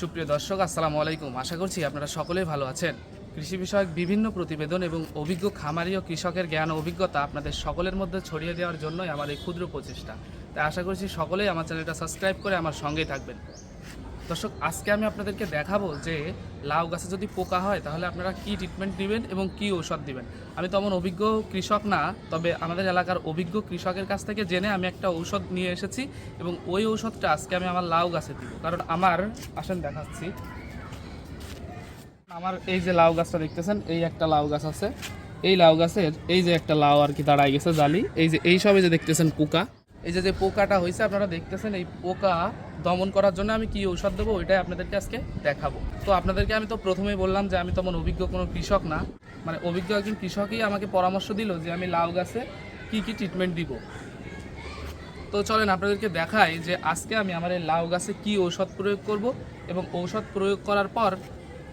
সুপ্রিয় দর্শক, আসসালামু আলাইকুম। আশা করছি আপনারা সকলেই ভালো আছেন। কৃষি বিষয়ক বিভিন্ন প্রতিবেদন এবং অভিজ্ঞ খামারি ও কৃষকের জ্ঞান অভিজ্ঞতা আপনাদের সকলের মধ্যে ছড়িয়ে দেওয়ার জন্যই আমার এই ক্ষুদ্র প্রচেষ্টা। তাই আশা করছি সকলেই আমার চ্যানেলটা সাবস্ক্রাইব করে আমার সঙ্গেই থাকবেন। দর্শক, আজকে আমি আপনাদেরকে দেখাবো যে লাউ গাছে যদি পোকা হয়, তাহলে আপনারা কি ট্রিটমেন্ট দিবেন এবং কি ঔষধ দিবেন? আমি তেমন অভিজ্ঞ কৃষক না, তবে আমাদের এলাকার অভিজ্ঞ কৃষকের কাছ থেকে জেনে আমি একটা ঔষধ নিয়ে এসেছি এবং ওই ঔষধটা আজকে আমি আমার লাউ গাছে দিব। কারণ আমার, আসেন দেখাচ্ছি। আমার এই যে লাউ গাছটা দেখতেছেন, এই একটা লাউ গাছ আছে। এই লাউ গাছের, এই যে একটা লাউ আর কি দাঁড়ায় গেছে জালি, এই যে, এই সবে যে দেখতেছেন পোকা। এই যে যে পোকাটা হয়েছে আপনারা দেখতেছেন এই পোকা দমন করার জন্য আমি কি ঔষধ দেবো, ওইটাই আপনাদেরকে আজকে দেখাবো। তো আপনাদেরকে আমি তো প্রথমেই বললাম যে, আমি তেমন অভিজ্ঞ কোনো কৃষক না। মানে অভিজ্ঞ একজন কৃষকই আমাকে পরামর্শ দিল যে, আমি লাউ গাছে কি কি ট্রিটমেন্ট দিব। তো চলেন আপনাদেরকে দেখাই যে, আজকে আমি আমার এই লাউ গাছে কি ঔষধ প্রয়োগ করব এবং ঔষধ প্রয়োগ করার পর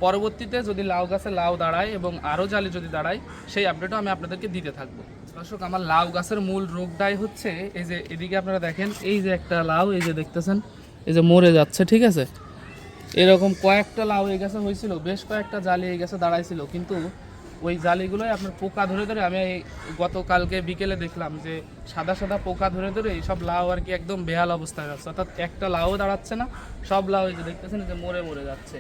পরবর্তীতে যদি লাউ গাছে লাউ দাঁড়ায় এবং আরও জালি যদি দাঁড়ায়, সেই আপডেটও আমি আপনাদেরকে দিতে থাকব। দর্শক, আমার লাউ গাছের মূল রোগটাই হচ্ছে এই যে এদিকে আপনারা দেখেন, এই যে একটা লাউ, এই যে দেখতেছেন, এই যে মরে যাচ্ছে, ঠিক আছে? এরকম কয়েকটা লাউ এই গাছে হয়েছিল, বেশ কয়েকটা জালি এই গাছে দাঁড়াইছিল, কিন্তু ওই জালিগুলোই আপনার পোকা ধরে ধরে, আমি গতকালকে বিকেলে দেখলাম যে সাদা সাদা পোকা ধরে ধরে এইসব লাউ আর কি একদম বেহাল অবস্থায় যাচ্ছে অর্থাৎ একটা লাউ দাঁড়াচ্ছে না, সব লাউ এই যে দেখতেছেন যে মরে মরে যাচ্ছে।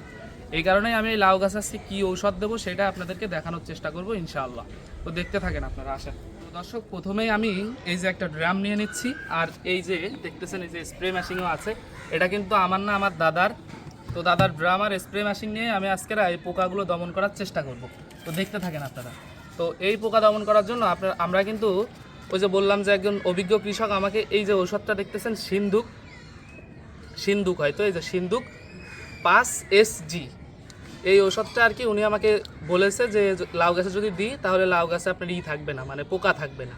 এই কারণেই আমি এই লাউ গাছ আজকে কী ঔষধ দেবো সেটা আপনাদেরকে দেখানোর চেষ্টা করব, ইনশাআল্লাহ। তো দেখতে থাকেন আপনারা, আসেন। দর্শক, প্রথমেই আমি এই যে একটা ড্রাম নিয়ে নিচ্ছি, আর এই যে দেখতেছেন, এই যে স্প্রে মেশিনও আছে। এটা কিন্তু আমার না, আমার দাদার। তো দাদার ড্রাম আর স্প্রে মেশিন নিয়ে আমি আজকের এই পোকাগুলো দমন করার চেষ্টা করব। তো দেখতে থাকেন আপনারা। তো এই পোকা দমন করার জন্য আপনার, আমরা কিন্তু ওই যে বললাম যে একজন অভিজ্ঞ কৃষক আমাকে এই যে ঔষধটা দেখতেছেন, সিন্ধুক। সিন্ধুক হয়তো এই যে সিন্ধুক পাঁচ এস জি এই ওষুধটা আর কি উনি আমাকে বলেছে যে লাউ গাছে যদি দিই, তাহলে লাউ গাছে আপনার ই থাকবে না মানে পোকা থাকবে না।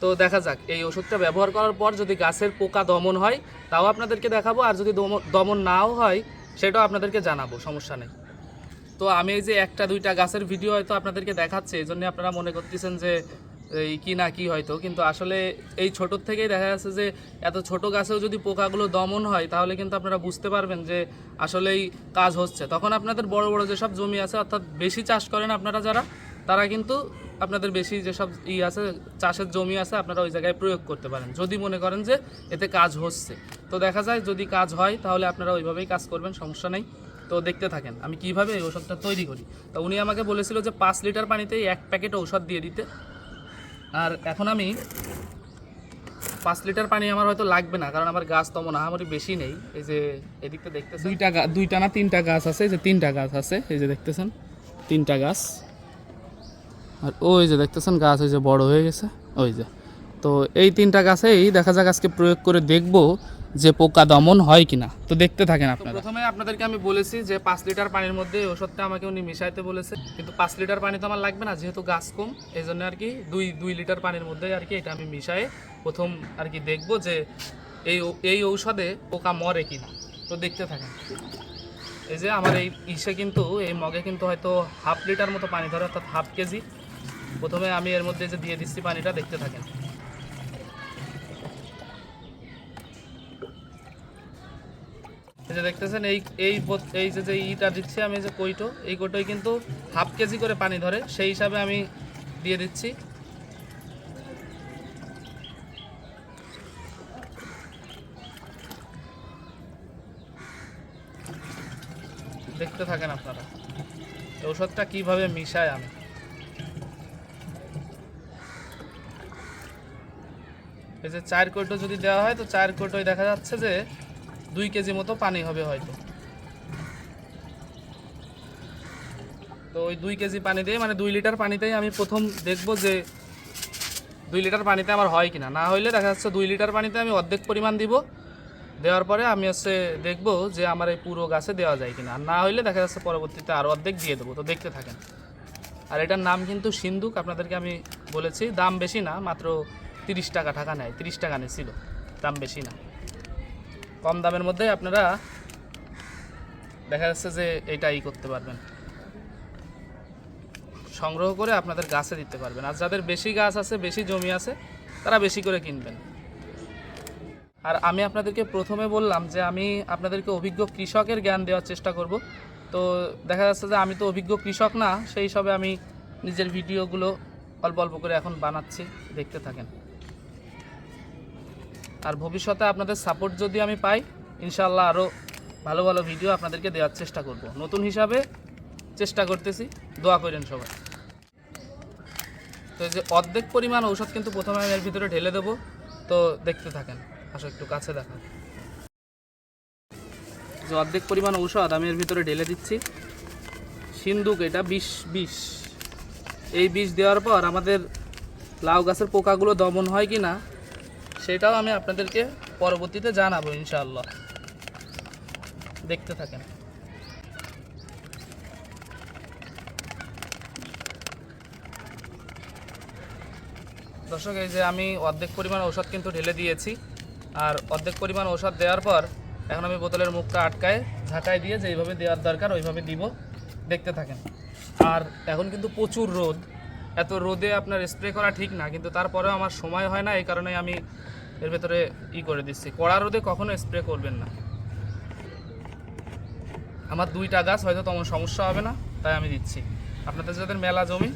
তো দেখা যাক, এই ওষুধটা ব্যবহার করার পর যদি গাছের পোকা দমন হয়, তাও আপনাদেরকে দেখাবো, আর যদি দমন নাও হয়, সেটাও আপনাদেরকে জানাব, সমস্যা নেই। তো আমি এই যে একটা দুইটা গাছের ভিডিও হয়তো আপনাদেরকে দেখাচ্ছে, এই জন্য আপনারা মনে করতেছেন যে এই কি না কি হয়তো, কিন্তু আসলে এই ছোটোর থেকেই দেখা যাচ্ছে যে এত ছোট গাছেও যদি পোকাগুলো দমন হয়, তাহলে কিন্তু আপনারা বুঝতে পারবেন যে আসলেই কাজ হচ্ছে। তখন আপনাদের বড় বড় যেসব জমি আছে, অর্থাৎ বেশি চাষ করেন আপনারা যারা, তারা কিন্তু আপনাদের বেশি যেসব ই আছে, চাষের জমি আছে, আপনারা ওই জায়গায় প্রয়োগ করতে পারেন। যদি মনে করেন যে এতে কাজ হচ্ছে। তো দেখা যায় যদি কাজ হয়, তাহলে আপনারা ওইভাবেই কাজ করবেন, সমস্যা নেই। তো দেখতে থাকেন, আমি কীভাবে এই ওষুধটা তৈরি করি? তো উনি আমাকে বলেছিল যে পাঁচ লিটার পানিতেই এক প্যাকেট ঔষধ দিয়ে দিতে। আর এখন আমি পাঁচ লিটার পানি আমার হয়তো লাগবে না, কারণ আমার গাছ তেমন আহামরি বেশি নেই। এই যে এদিকটা দেখতেছেন? দুইটা দুইটা না তিনটা গাছ আছে, এই যে তিনটা গাছ আছে, এই যে দেখতেছেন? তিনটা গাছ। আর ওই যে দেখতেছেন, গাছ ওই যে বড় হয়ে গেছে, ওই যে। তো এই তিনটা গাছেই দেখা যাক আজকে প্রয়োগ করে দেখব যে পোকা দমন হয় কিনা তো দেখতে থাকেন আপনারা। প্রথমে আপনাদেরকে আমি বলেছি যে পাঁচ লিটার পানির মধ্যে এই ওষুধটা আমাকে উনি মিশাইতে বলেছে। কিন্তু পাঁচ লিটার পানি তো আমার লাগবে না যেহেতু গাছ কম এই জন্য আর কি দুই দুই লিটার পানির মধ্যে আর কি এটা আমি মিশাই প্রথম আর কি দেখব যে এই এই ঔষধে পোকা মরে কিনা। তো দেখতে থাকেন। এই যে আমার এই ইসে কিন্তু এই মগে কিন্তু হয়তো হাফ লিটার মতো পানি ধরে অর্থাৎ হাফ কেজি। প্রথমে আমি এর মধ্যে যে দিয়ে দিচ্ছি পানিটা দেখতে থাকেন। এই যে দেখতেছেন, এই এই এই যে যে ইটা দিচ্ছি আমি যে কইটো, এই কইটোই কিন্তু হাফ কেজি করে পানি ধরে, সেই হিসাবে আমি দিয়ে দিচ্ছি। দেখতে থাকেন আপনারা, এই ওষুধটা কীভাবে মিশায় আমি। এই যে চার কোটো যদি দেওয়া হয়, তো চার কোটোয় দেখা যাচ্ছে যে দুই কেজি মতো পানি হবে হয়তো। তো ওই দুই কেজি পানি দিয়ে মানে দুই লিটার পানিতেই আমি প্রথম দেখব যে দুই লিটার পানিতে আমার হয় কিনা। না হইলে দেখা যাচ্ছে দুই লিটার পানিতে আমি অর্ধেক পরিমাণ দিব। দেওয়ার পরে আমি হচ্ছে দেখব যে আমার এই পুরো গাছে দেওয়া যায় কিনা। না হইলে দেখা যাচ্ছে পরবর্তীতে আরও অর্ধেক দিয়ে দেবো। তো দেখতে থাকেন। আর এটার নাম কিন্তু সিন্ধুক। আপনাদেরকে আমি বলেছি, দাম বেশি না, মাত্র তিরিশ টাকা টাকা নেয়। তিরিশ টাকা নিয়েছিল, দাম বেশি না। কম দামের মধ্যে আপনারা দেখা যাচ্ছে যে এটা ই করতে পারবেন। সংগ্রহ করে আপনাদের গাছে দিতে পারবেন। আর যাদের বেশি গাছ আছে, বেশি জমি আছে, তারা বেশি করে কিনবেন। আর আমি আপনাদেরকে প্রথমে বললাম যে আমি আপনাদেরকে অভিজ্ঞ কৃষকের জ্ঞান দেওয়ার চেষ্টা করব। তো দেখা যাচ্ছে যে আমি তো অভিজ্ঞ কৃষক না, সেই হিসাবে আমি নিজের ভিডিওগুলো অল্প অল্প করে এখন বানাচ্ছি। দেখতে থাকেন। আর ভবিষ্যতে আপনাদের সাপোর্ট যদি আমি পাই ইনশাল্লাহ আরও ভালো ভালো ভিডিও আপনাদেরকে দেওয়ার চেষ্টা করব। নতুন হিসাবে চেষ্টা করতেছি। দোয়া করেন সবাই। তো এই যে অর্ধেক পরিমাণ ঔষধ কিন্তু প্রথমে আমি এর ভিতরে ঢেলে দেবো। তো দেখতে থাকেন। আসো একটু কাছে দেখান। যে অর্ধেক পরিমাণ ঔষধ আমি এর ভিতরে ঢেলে দিচ্ছি। সিন্দুক এটা বিষ বিষ এই বিষ দেওয়ার পর আমাদের লাউ গাছের পোকাগুলো দমন হয় কি না সেটাও আমি আপনাদেরকে পরবর্তীতে জানাব, ইনশাআল্লাহ। দেখতে থাকেন। দর্শক, এই যে আমি অর্ধেক পরিমাণ ঔষধ কিন্তু ঢেলে দিয়েছি। আর অর্ধেক পরিমাণ ঔষধ দেওয়ার পর এখন আমি বোতলের মুখটা আটকায়, ঝাঁকায় দিয়ে যেইভাবে দেওয়ার দরকার, ওইভাবে দিব। দেখতে থাকেন। আর এখন কিন্তু প্রচুর রোদ। এত রোদে আপনার স্প্রে করা ঠিক না, কিন্তু তারপরেও আমার সময় হয় না, এই কারণে আমি এর ভেতরে ই করে দিচ্ছি। কড়া রোদে কখনো স্প্রে করবেন না। আমার দুইটা গাছ, হয়তো তেমন সমস্যা হবে না, তাই আমি দিচ্ছি। আপনাদের যাদের মেলা জমি,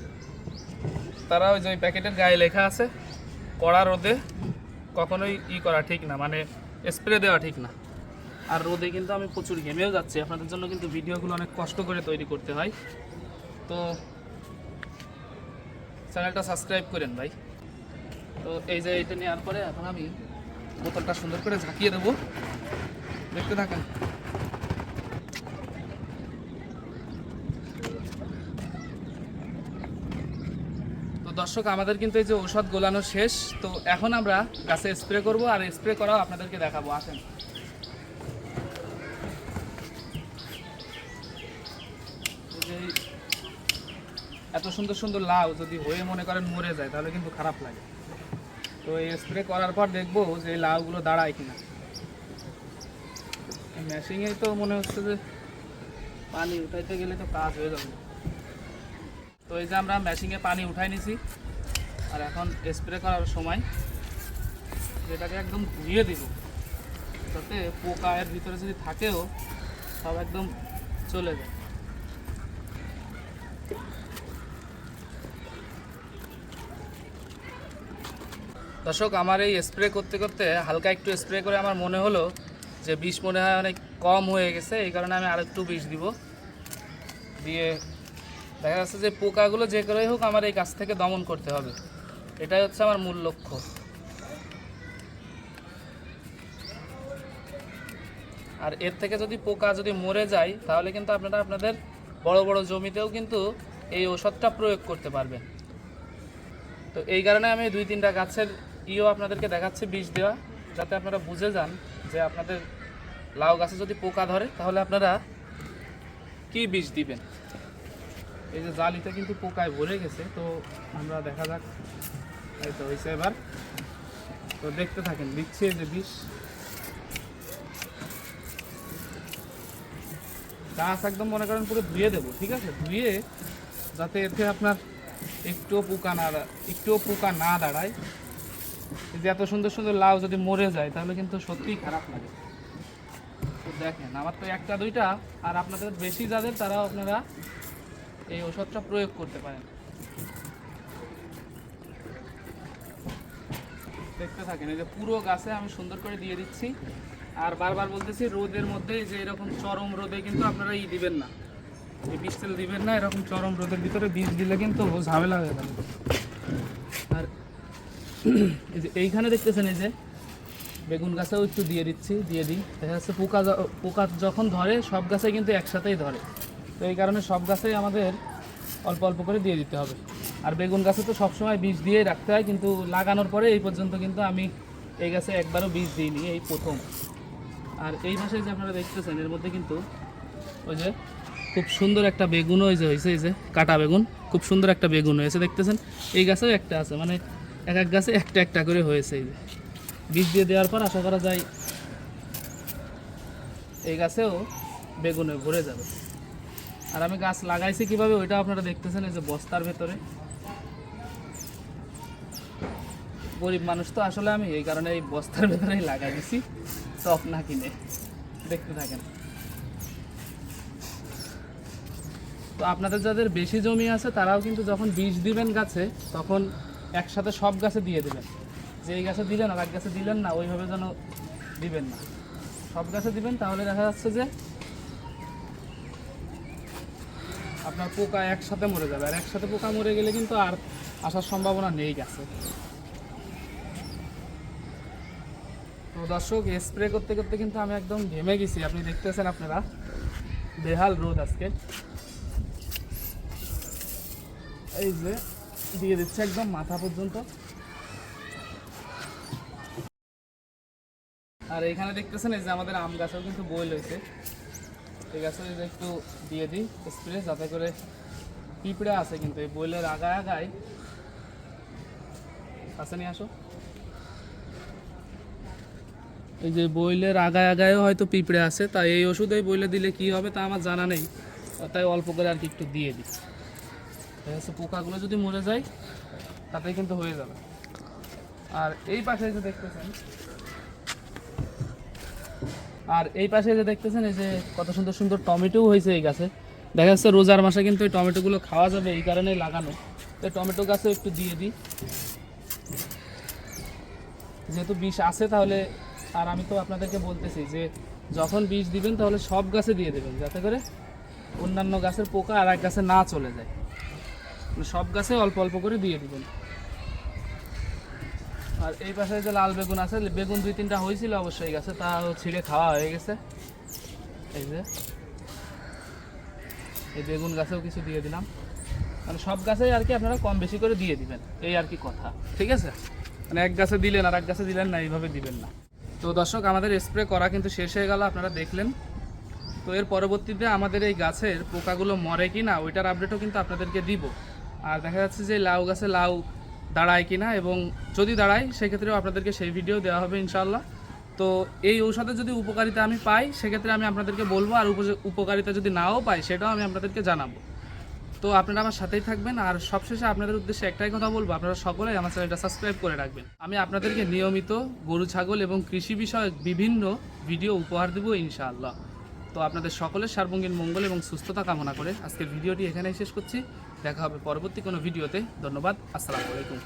তারা ওই যে ওই প্যাকেটের গায়ে লেখা আছে, কড়া রোদে কখনোই ই করা ঠিক না মানে স্প্রে দেওয়া ঠিক না। আর রোদে কিন্তু আমি প্রচুর ঘেমেও যাচ্ছি, আপনাদের জন্য কিন্তু ভিডিওগুলো অনেক কষ্ট করে তৈরি করতে হয়। তো চ্যানেলটা সাবস্ক্রাইব করেন ভাই। তো এই যে এটা নেওয়ার পরে এখন আমি বোতলটা সুন্দর করে ঝাঁকিয়ে দেবো। দেখতে থাকেন। তো দর্শক, আমাদের কিন্তু এই যে ঔষধ গোলানো শেষ। তো এখন আমরা গাছে স্প্রে করব আর স্প্রে করাও আপনাদেরকে দেখাবো। আসেন এই যে এত সুন্দর সুন্দর লাউ যদি হয়ে মনে করেন মরে যায়, তাহলে কিন্তু খারাপ লাগে। তো এই স্প্রে করার পর দেখব যে এই লাউগুলো দাঁড়ায় কিনা। মেশিংয়ে তো মনে হচ্ছে যে পানি উঠাইতে গেলে তো কাজ হয়ে যাবে। তো এই যে আমরা মেশিংয়ে পানি উঠাই নিছি, আর এখন স্প্রে করার সময় যেটাকে একদম ধুয়ে দিব। যাতে পোকা এর ভিতরে যদি থাকেও, সব একদম চলে যায়। দর্শক, আমার এই স্প্রে করতে করতে হালকা একটু স্প্রে করে আমার মনে হলো যে বিষ মনে হয় অনেক কম হয়ে গেছে, এই কারণে আমি আরেকটু বিষ দিব। দিয়ে দেখা যাচ্ছে যে পোকাগুলো যে করেই হোক আমার এই গাছ থেকে দমন করতে হবে। এটাই হচ্ছে আমার মূল লক্ষ্য। আর এর থেকে যদি পোকা যদি মরে যায়, তাহলে কিন্তু আপনারা আপনাদের বড় বড় জমিতেও কিন্তু এই ওষুধটা প্রয়োগ করতে পারবেন। তো এই কারণে আমি দুই তিনটা গাছের ইও আপনাদেরকে দেখাচ্ছে বিষ দেওয়া, যাতে আপনারা বুঝে যান যে আপনাদের লাউ গাছে যদি পোকা ধরে, তাহলে আপনারা কি বিষ দিবেন? এই যে জালিতে কিন্তু পোকায় ভরে গেছে, তো আমরা দেখা যাক। এই তো হয়েছে এবার। তো দেখতে থাকেন, দিচ্ছে যে বিষ। গাছ একদম মনে করেন পুরো ধুয়ে দেবো, ঠিক আছে? ধুয়ে যাতে এতে আপনার একটুও পোকা না, একটুও পোকা না দাঁড়ায়। যে এত সুন্দর সুন্দর লাউ যদি মরে যায়, তাহলে কিন্তু সত্যিই খারাপ লাগে। তো দেখেন, আমার তো একটা, দুইটা, আর আপনাদের বেশি যাদের, তারাও আপনারা এই ওষুধটা প্রয়োগ করতে পারেন। দেখতে থাকেন, এই যে পুরো গাছে আমি সুন্দর করে দিয়ে দিচ্ছি। আর বারবার বলতেছি, রোদের মধ্যে যে এরকম চরম রোদে কিন্তু আপনারা ই দিবেন না। এই বীজ তেল দিবেন না, এরকম চরম রোদের ভিতরে বীজ দিলে কিন্তু ঝামেলা হয়ে যাবে। আর এই যে এইখানে দেখতেছেন এই যে বেগুন গাছেও একটু দিয়ে দিচ্ছি, দিয়ে দিই। দেখা যাচ্ছে পোকা পোকা যখন ধরে, সব গাছে কিন্তু একসাথেই ধরে। তো এই কারণে সব গাছেই আমাদের অল্প অল্প করে দিয়ে দিতে হবে। আর বেগুন গাছে তো সবসময় বীজ দিয়েই রাখতে হয়, কিন্তু লাগানোর পরে এই পর্যন্ত কিন্তু আমি এই গাছে একবারও বীজ দিইনি, এই প্রথম। আর এই মাসে যে আপনারা দেখতেছেন, এর মধ্যে কিন্তু ওই যে খুব সুন্দর একটা বেগুন যে হয়েছে এই যে কাটা বেগুন। খুব সুন্দর একটা বেগুন হয়েছে, দেখতেছেন? এই গাছেও একটা আছে মানে এক এক গাছে একটা একটা করে হয়েছে বীজ দিয়ে দেওয়ার পর আশা করা যায় এই গাছেও বেগুনে ভরে যাবে। আর আমি গাছ লাগাইছি কীভাবে ওইটা আপনারা দেখতেছেন এই যে বস্তার ভেতরে। গরিব মানুষ তো আসলে আমি এই কারণে এই বস্তার ভেতরেই লাগাই দিছি। টপ না কিনে। দেখতে থাকেন। তো আপনাদের যাদের বেশি জমি আছে তারাও কিন্তু যখন বীজ দিবেন গাছে, তখন একসাথে সব গাছে দিয়ে দেবেন। যে এই গাছে দিলেন আর এক গাছে দিলেন না, ওইভাবে যেন দিবেন না। সব গাছে দিবেন, তাহলে দেখা যাচ্ছে যে আপনার পোকা একসাথে মরে যাবে। আর একসাথে পোকা মরে গেলে কিন্তু আর আসার সম্ভাবনা নেই গাছে। তো দর্শক স্প্রে করতে করতে কিন্তু আমি একদম ঘেমে গেছি। আপনি দেখতেছেন আপনারা, বেহাল রোদ আজকে। এই যে দিয়ে দিচ্ছে একদম মাথা পর্যন্ত। আর এখানে দেখতেছেন এই যে আমাদের আম গাছেও কিন্তু বই আছে, এই যে একটু দিয়ে দিই স্প্রে যাতে করে পিঁপড়ে আছে কিন্তু। এই বইলের আগায় আগায় কাছে নিয়ে আসো। এই যে বইলের আগায় আগায়ও হয়তো পিঁপড়ে আছে, তাই এই ওষুধ এই বইলে দিলে কি হবে তা আমার জানা নেই। তাই অল্প করে আর কি একটু দিয়ে দিই যাচ্ছে পোকাগুলো যদি মরে যায়, তাতেই কিন্তু হয়ে যাবে। আর এই পাশে যে দেখতেছেন, আর এই পাশে যে দেখতেছেন, এই যে কত সুন্দর সুন্দর টমেটো হয়েছে এই গাছে। দেখা যাচ্ছে রোজার মাসে কিন্তু এই টমেটোগুলো খাওয়া যাবে, এই কারণেই লাগানো। তো টমেটো গাছেও একটু দিয়ে দিই। যেহেতু বিষ আছে, তাহলে আর আমি তো আপনাদেরকে বলতেছি যে, যখন বিষ দিবেন, তাহলে সব গাছে দিয়ে দেবেন, যাতে করে অন্যান্য গাছের পোকা আর এক গাছে না চলে যায়। সব গাছে অল্প অল্প করে দিয়ে দিবেন। আর এই পাশে যে লাল বেগুন আছে, বেগুন দুই তিনটা হয়েছিল অবশ্যই গাছে, তা ছিঁড়ে খাওয়া হয়ে গেছে। এই যে। এই বেগুন গাছেও কিছু দিয়ে দিলাম। মানে সব গাছেই আর কি আপনারা কম বেশি করে দিয়ে দিবেন, এই আর কি কথা। ঠিক আছে? মানে এক গাছে দিলেন আর এক গাছে দিলেন না, এইভাবে দিবেন না। তো দর্শক, আমাদের স্প্রে করা কিন্তু শেষ হয়ে গেল, আপনারা দেখলেন। তো এর পরবর্তীতে আমাদের এই গাছের পোকাগুলো মরে কি না ওইটার আপডেটও কিন্তু আপনাদেরকে দিব। আর দেখা যাচ্ছে যে লাউ গাছে লাউ দাঁড়ায় কিনা এবং যদি দাঁড়ায়, সেক্ষেত্রেও আপনাদেরকে সেই ভিডিও দেওয়া হবে ইনশাল্লাহ তো এই ঔষধের যদি উপকারিতা আমি পাই, সেক্ষেত্রে আমি আপনাদেরকে বলব, আর উপ- উপকারিতা যদি নাও পাই, সেটাও আমি আপনাদেরকে জানাব। তো আপনারা আমার সাথেই থাকবেন, আর সবশেষে আপনাদের উদ্দেশ্যে একটাই কথা বলব, আপনারা সকলেই আমার চ্যানেলটা সাবস্ক্রাইব করে রাখবেন। আমি আপনাদেরকে নিয়মিত গরু, ছাগল এবং কৃষি বিষয়ক বিভিন্ন ভিডিও উপহার দেবো ইনশাআল্লাহ। তো আপনাদের সকলের সার্বঙ্গীন মঙ্গল এবং সুস্থতা কামনা করে আজকের ভিডিওটি এখানেই শেষ করছি। দেখা হবে পরবর্তী কোনো ভিডিওতে। ধন্যবাদ। আসসালামু আলাইকুম।